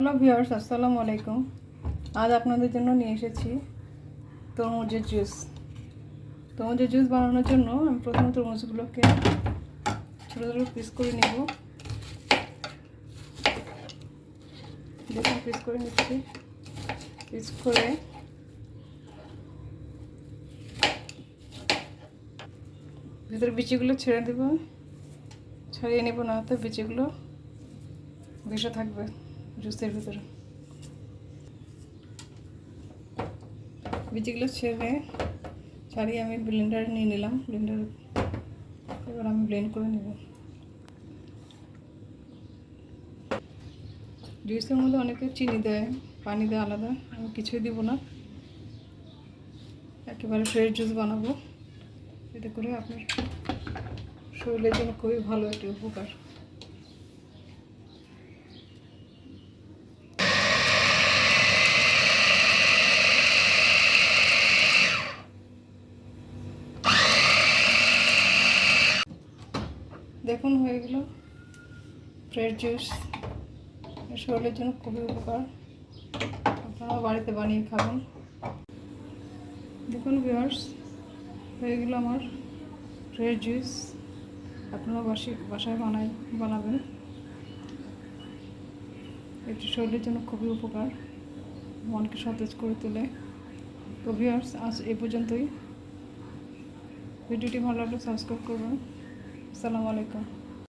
Hello viewers, আসসালামু আলাইকুম। আজ আপনাদের জন্য নিয়ে এসেছি তরমুজের জুস। তরমুজের জুস বানানোর জন্য আমি প্রথমে তরমুজগুলোকে ছোটো ছোটো পিস করে নেব। দেখুন পিস করে নিচ্ছি। পিস করে ভিতরে বিচিগুলো ছেড়ে দেবো। ছাড়িয়ে নেব, না তো বিচিগুলো ভেসে থাকবে। জুসের ভিতরে বিচিগুলো ছেড়ে ছাড়িয়ে আমি ব্লেন্ডারে নিয়ে নিলাম ব্লেন্ডার এবার আমি ব্লেন্ড করে নেব জুসের মধ্যে অনেকে চিনি দেয় পানি দেয় আলাদা আমি কিছুই দিব না একেবারে ফ্রেশ জুস বানাবো এতে করে আপনার শরীরের জন্য খুবই ভালো একটি উপকার দেখুন, হয়ে গেল ফ্রেশ জুস শরীরের জন্য খুবই উপকার। আপনারাও বাড়িতে বানিয়ে খাবেন। দেখুন ভিউয়ার্স হয়ে গেল আমার ফ্রেশ জুস আপনারা বাসি, বাসায় বানাই, বানাবেন। এটি শরীরের জন্য খুবই উপকার, মনকে সতেজ করে তোলে। তো ভিউয়ার্স আজ এ পর্যন্তই। ভিডিওটি ভালো লাগলে সাবস্ক্রাইব করবেন। আসসালামু আলাইকুম।